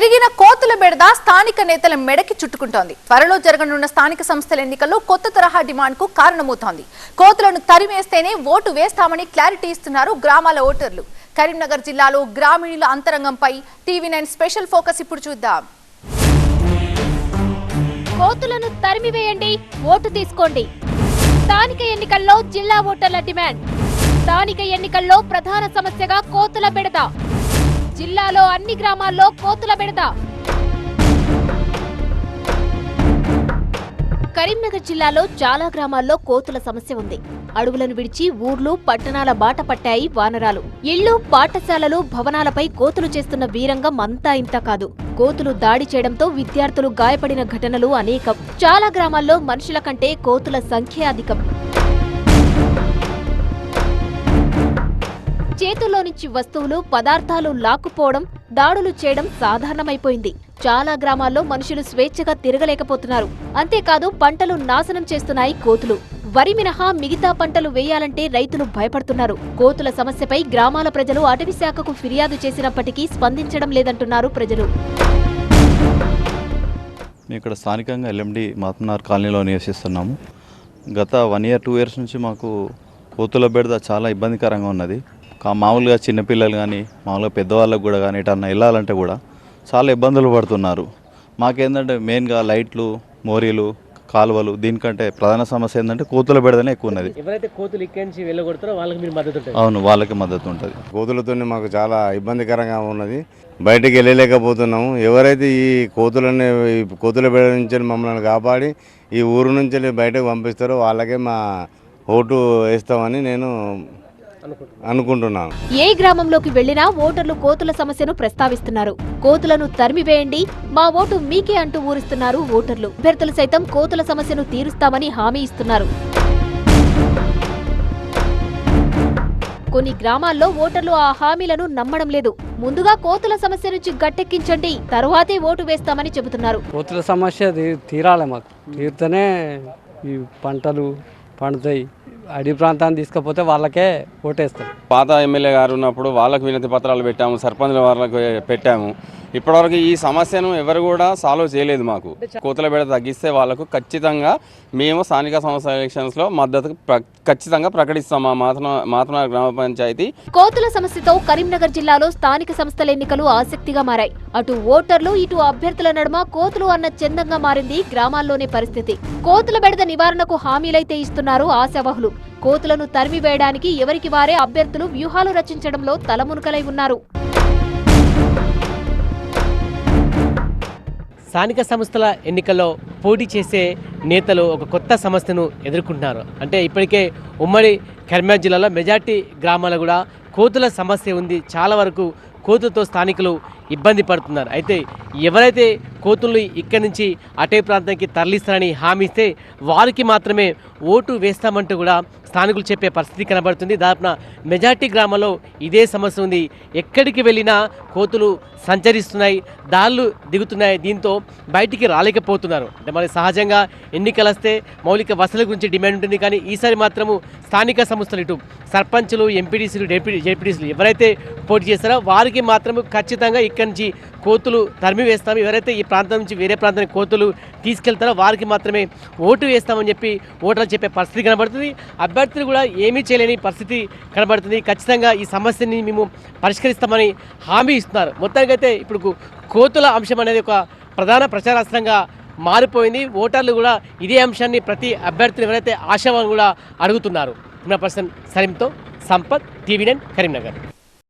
పెరిగిన కోతుల బెడద స్థానిక నేతల మెడకి చుట్టుకుంటోంది. త్వరలో జరగనున్న స్థానిక సంస్థల ఎన్నికల్లో కొత్త తరహా డిమాండ్కు కారణమవుతోంది. కోతులను తరిమేస్తేనే ఓటు వేస్తామని క్లారిటీ ఇస్తున్నారు గ్రామాల ఓటర్లు. కరీంనగర్ జిల్లాలో గ్రామీణుల అంతరంగంపై టీవీ నైన్ స్పెషల్ ఫోకస్ ఇప్పుడు చూద్దాం. కోతులను తరిమివేయండి ఓటు తీసుకోండి. స్థానిక ఎన్నికల్లో జిల్లా ఓటర్ల డిమాండ్. స్థానిక ఎన్నికల్లో ప్రధాన సమస్యగా కోతుల బెడద. జిల్లాలో అన్ని గ్రామాల్లో కోతుల బెడద. కరీంనగర్ జిల్లాలో చాలా గ్రామాల్లో కోతుల సమస్య ఉంది. అడవులను విడిచి ఊర్లు పట్టణాల బాట పట్టాయి వానరాలు. ఇళ్ళు పాఠశాలలు భవనాలపై కోతులు చేస్తున్న వీరంగం అంతా ఇంత కాదు. కోతులు దాడి చేయడంతో విద్యార్థులు గాయపడిన ఘటనలు అనేకం. చాలా గ్రామాల్లో మనుషుల కంటే కోతుల సంఖ్య అధికం. చేతుల్లో నుంచి వస్తువులు పదార్థాలు లాక్కుపోవడం దాడులు చేయడం సాధారణమైపోయింది. చాలా గ్రామాల్లో మనుషులు స్వేచ్ఛగా తిరగలేకపోతున్నారు. అంతేకాదు పంటలు నాశనం చేస్తున్నాయి కోతులు. వరి మినహా మిగతా పంటలు వేయాలంటే రైతులు భయపడుతున్నారు. కోతుల సమస్యపై గ్రామాల ప్రజలు అటవీ శాఖకు ఫిర్యాదు చేసినప్పటికీ స్పందించడం లేదంటున్నారు ప్రజలు. మేము ఇక్కడ స్థానికంగా ఎల్ఎండి మాత్మనార్ కాలనీలో నివసిస్తున్నాము. గత వన్ ఇయర్ టూ ఇయర్స్ నుంచి మాకు కోతుల బెడద చాలా ఇబ్బందికరంగా ఉన్నది. మామూలుగా చిన్నపిల్లలు కానీ మామూలుగా పెద్దవాళ్ళకు కూడా కానీ ఎటన్నా వెళ్ళాలంటే కూడా చాలా ఇబ్బందులు పడుతున్నారు. మాకేంటంటే మెయిన్గా లైట్లు మోరీలు కాలువలు దీనికంటే ప్రధాన సమస్య ఏంటంటే కోతుల బెడదనే ఎక్కువ ఉన్నది. ఎవరైతే కోతులు ఇక్కడి నుంచి వెళ్ళగొడతారో వాళ్ళకి మీరు మద్దతు ఉంటుంది. అవును వాళ్ళకి మద్దతు ఉంటుంది. కోతులతో మాకు చాలా ఇబ్బందికరంగా ఉన్నది. బయటికి వెళ్ళలేకపోతున్నాము. ఎవరైతే ఈ కోతులని ఈ కోతుల బెడ నుంచి మమ్మల్ని కాపాడి ఈ ఊరు నుంచి బయటకు పంపిస్తారో వాళ్ళకే మా ఓటు వేస్తామని నేను అనుకుంటున్నాను. ఏ గ్రామంలోకి వెళ్ళినా ఓటర్లు కోతుల సమస్యను ప్రస్తావిస్తున్నారు. కోతులను తరిమివేయండి మా ఓటు మీకే అంటూ ఊరిస్తున్నారు ఓటర్లు. అభ్యర్థులు సైతం కోతుల సమస్యను తీరుస్తామని హామీ ఇస్తున్నారు. కొన్ని గ్రామాల్లో ఓటర్లు ఆ హామీలను నమ్మడం లేదు. ముందుగా కోతుల సమస్య నుంచి గట్టెక్కించండి తరువాతే ఓటు వేస్తామని చెబుతున్నారు. కోతుల సమస్య తీరాలి మాకు. తీరితేనే ఈ పంటలు పండుతాయి. అడవి ప్రాంతాన్ని తీసుకపోతే వాళ్ళకే ఓటేస్తారు. పాత ఎమ్మెల్యే గారు ఉన్నప్పుడు వాళ్ళకు వినతి పత్రాలు పెట్టాము సర్పంచ్ల వాళ్ళకు పెట్టాము. ఇప్పటివరకు ఈ సమస్యను ఎవరు కూడా సాల్వ్ చేయలేదు మాకు. కోతుల బెడ తగ్గిస్తే వాళ్ళకు ఖచ్చితంగా మేము స్థానిక సంస్థల ఎలక్షన్స్లో మద్దతు ఖచ్చితంగా ప్రకటిస్తాం మా మాతన మాతనార్ గ్రామ పంచాయతీ. కోతుల సమస్యతో కరీంనగర్ జిల్లాలో స్థానిక సంస్థల ఎన్నికలు ఆసక్తిగా మారాయి. అటు ఓటర్లు ఇటు అభ్యర్థుల నడుమ కోతులు అన్న చందంగా మారింది గ్రామాల్లోనే పరిస్థితి. కోతుల బెడద నివారణకు హామీలైతే ఇస్తున్నారు ఆశావహులు. కోతులను తరిమి వేయడానికి ఎవరికి వారే అభ్యర్థులు వ్యూహాలు రచించడంలో తలమునకలై ఉన్నారు. స్థానిక సంస్థల ఎన్నికల్లో పోటీ చేసే నేతలు ఒక కొత్త సమస్యను ఎదుర్కొంటున్నారు. అంటే ఇప్పటికే ఉమ్మడి కరీంనగర్ జిల్లాలో మెజార్టీ గ్రామాలు కూడా కోతుల సమస్య ఉంది. చాలా వరకు కోతులతో స్థానికులు ఇబ్బంది పడుతున్నారు. అయితే ఎవరైతే కోతుల్ని ఇక్కడి నుంచి అటే ప్రాంతానికి తరలిస్తారని హామీ ఇస్తే వారికి మాత్రమే ఓటు వేస్తామంటూ కూడా స్థానికులు చెప్పే పరిస్థితి కనబడుతుంది. దాదాపున మెజార్టీ గ్రామాల్లో ఇదే సమస్య ఉంది. ఎక్కడికి వెళ్ళినా కోతులు సంచరిస్తున్నాయి దాళ్ళు దిగుతున్నాయి. దీంతో బయటికి రాలేకపోతున్నారు. అంటే మరి సహజంగా ఎన్నికలు వస్తే మౌలిక వసతుల గురించి డిమాండ్ ఉంటుంది. కానీ ఈసారి మాత్రము స్థానిక సంస్థలు ఇటు సర్పంచులు ఎంపీడీసీలు డెప్యూటీ ఎవరైతే పోటీ చేస్తారో వారికి మాత్రము ఖచ్చితంగా ఇక్కడ నుంచి కోతులు తరిమి వేస్తాము ఎవరైతే ఈ ప్రాంతం నుంచి వేరే ప్రాంతానికి కోతులు తీసుకెళ్తారో వారికి మాత్రమే ఓటు వేస్తామని చెప్పి ఓటర్లు చెప్పే పరిస్థితి కనబడుతుంది. అభ్యర్థులు కూడా ఏమీ చేయలేని పరిస్థితి కనబడుతుంది. ఖచ్చితంగా ఈ సమస్యని మేము పరిష్కరిస్తామని హామీ ఇస్తున్నారు. మొత్తానికైతే ఇప్పుడు కోతుల అంశం అనేది ఒక ప్రధాన ప్రచారాస్త్రంగా మారిపోయింది. ఓటర్లు కూడా ఇదే అంశాన్ని ప్రతి అభ్యర్థిని ఎవరైతే ఆశావాన్ని కూడా అడుగుతున్నారు. పర్సన్ సలీంతో సంపత్ టీవీ నైన్ కరీంనగర్.